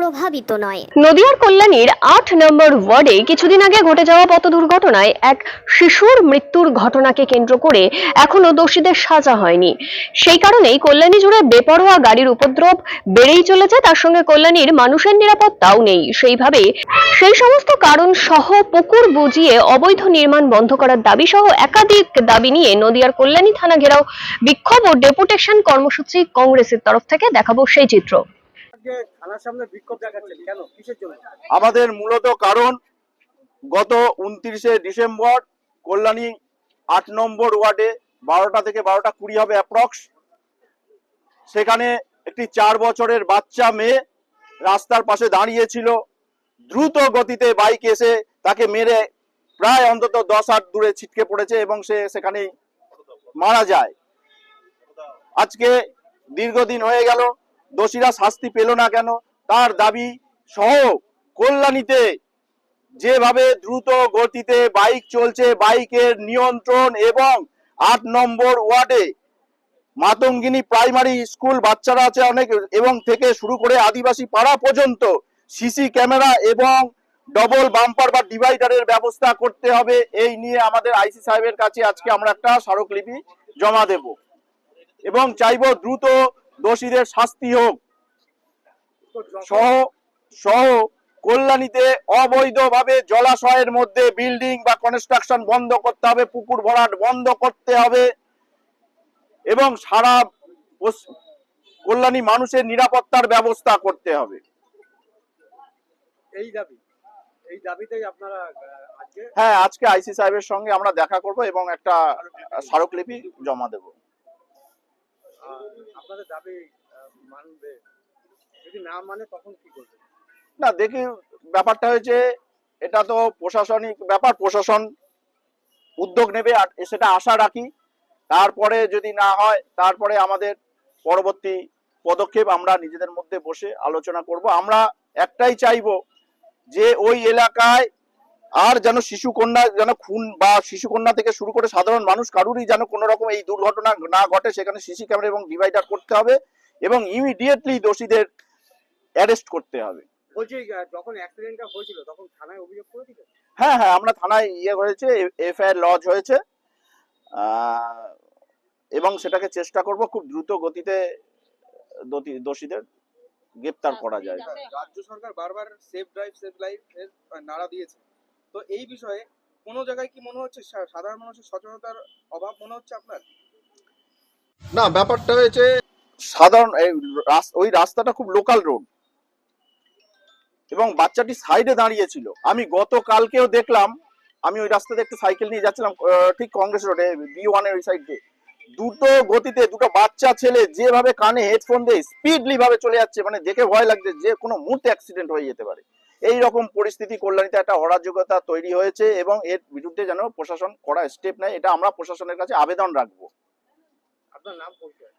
প্রভাবিত নয়। নদিয়ার কল্যাণীর আট নম্বর ওয়ার্ডে কিছুদিন আগে ঘটে যাওয়া পথ দুর্ঘটনায় এক শিশুর মৃত্যুর ঘটনাকে কেন্দ্র করে এখনও দোষীদের সাজা হয়নি। সেই কারণেই কল্যাণী জুড়ে বেপরোয়া গাড়ির উপদ্রব বেড়েই চলেছে, তার সঙ্গে কল্যাণীর মানুষের নিরাপত্তাও নেই। সেইভাবে সেই সমস্ত কারণ সহ পুকুর বুজিয়ে অবৈধ নির্মাণ বন্ধ করার দাবি সহ একাধিক দাবি নিয়ে নদিয়ার কল্যাণী থানা ঘেরাও বিক্ষোভ ও ডেপুটেশন কর্মসূচি কংগ্রেসের তরফ থেকে দেখাবো সেই চিত্র। আমাদের মূলত কারণ, গত উনত্রিশে ডিসেম্বর কল্যাণী আট নম্বর ওয়ার্ডে বারোটা থেকে বারোটা কুড়ি হবে অ্যাপ্রক্স। সেখানে একটি চার বছরের বাচ্চা মেয়ে রাস্তার পাশে দাঁড়িয়েছিল। দ্রুত গতিতে বাইক এসে তাকে মেরে প্রায় অন্তত দশ হাত দূরে ছিটকে পড়েছে এবং সে সেখানেই মারা যায়। আজকে দীর্ঘদিন হয়ে গেল দোষীরা শাস্তি পেল না কেন? তার দাবি সহ কল্যাণীতে যেভাবে দ্রুত গতিতে বাইক চলছে, বাইকের নিয়ন্ত্রণ এবং আট নম্বর ওয়ার্ডে মাতঙ্গিনী প্রাইমারি স্কুল বাচ্চারা আছে অনেক এবং থেকে শুরু করে আদিবাসী পাড়া পর্যন্ত সিসি ক্যামেরা এবং ডবল বাম্পার বা ডিভাইডারের ব্যবস্থা করতে হবে। এই নিয়ে আমাদের আইসি সাহেবের কাছে আজকে আমরা একটা স্মারকলিপি জমা দেব। এবং চাইব দ্রুত দোষীদের শাস্তি হোক। সহ সহ কল্যাণীতে অবৈধভাবে জলাশয়ের মধ্যে বিল্ডিং বা কনস্ট্রাকশন বন্ধ করতে হবে পুকুর ভরাট বন্ধ করতে হবে এবং সারা কল্যাণী মানুষের নিরাপত্তার ব্যবস্থা করতে হবে। এই দাবি এই দাবিতেই আপনারা হ্যাঁ আজকে আইসি সাহেবের সঙ্গে আমরা দেখা করব এবং একটা স্মারকলিপি জমা দেব। আপনাদের দাবি মানবে। যদি না মানে তখন কি করবে? না, দেখি, ব্যাপারটা হয়েছে, এটা তো প্রশাসনিক ব্যাপার, প্রশাসন উদ্যোগ নেবে আর সেটা আশা রাখি। তারপরে যদি না হয়, তারপরে আমাদের পরবর্তী পদক্ষেপ আমরা নিজেদের মধ্যে বসে আলোচনা করব। আমরা একটাই চাইব যে ওই এলাকায় আর যেন শিশু কন্যা যেন খুন বা শিশু কন্যা থেকে শুরু করে সাধারণ মানুষ কারুরই যেন কোনো রকম এই দুর্ঘটনা না ঘটে সেখানে সিসি ক্যামেরা এবং ডিভাইডার করতে হবে এবং ইমিডিয়েটলি দোষীদের অ্যারেস্ট করতে হবে। বলছি যখন অ্যাক্সিডেন্টটা হয়েছিল তখন থানায় অভিযোগ করে দিলেন হ্যাঁ হ্যাঁ আমরা থানায় ইয়ে হয়েছে এফআইআর লজ হয়েছে। এবং সেটাকে চেষ্টা করব খুব দ্রুত গতিতে দোষীদের গ্রেপ্তার করা যায়। রাজ্য সরকার বারবার সেফ ড্রাইভ সেফ লাইফ এর নাড়া দিয়েছে। তো এই বিষয়ে কোনো জায়গায় কি মনে হচ্ছে সাধারণ মানুষের সচেতনতার অভাব মনে হচ্ছে আপনার? না, ব্যাপারটা হয়েছে, সাধারণ ওই রাস্তাটা খুব লোকাল রোড এবং বাচ্চাটি সাইডে দাঁড়িয়েছিল। আমি গতকালকেও দেখলাম, আমি ওই রাস্তাতে একটু সাইকেল নিয়ে যাচ্ছিলাম ঠিক কংগ্রেস রোডে বি ওয়ানের ওই সাইড দিয়ে দুটো গতিতে দুটো বাচ্চা ছেলে যেভাবে কানে হেডফোন দিয়ে স্পিডলি ভাবে চলে যাচ্ছে মানে দেখে ভয় লাগছে যে কোনো মুহূর্তে অ্যাক্সিডেন্ট হয়ে যেতে পারে। এই রকম পরিস্থিতি কল্যাণীতে একটা অরাজকতা তৈরি হয়েছে এবং এর বিরুদ্ধে যেন প্রশাসন করা স্টেপ নেয় এটা আমরা প্রশাসনের কাছে আবেদন রাখব।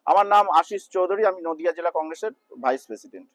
আমার নাম আশিস চৌধুরী আমি নদিয়া জেলা কংগ্রেসের ভাইস প্রেসিডেন্ট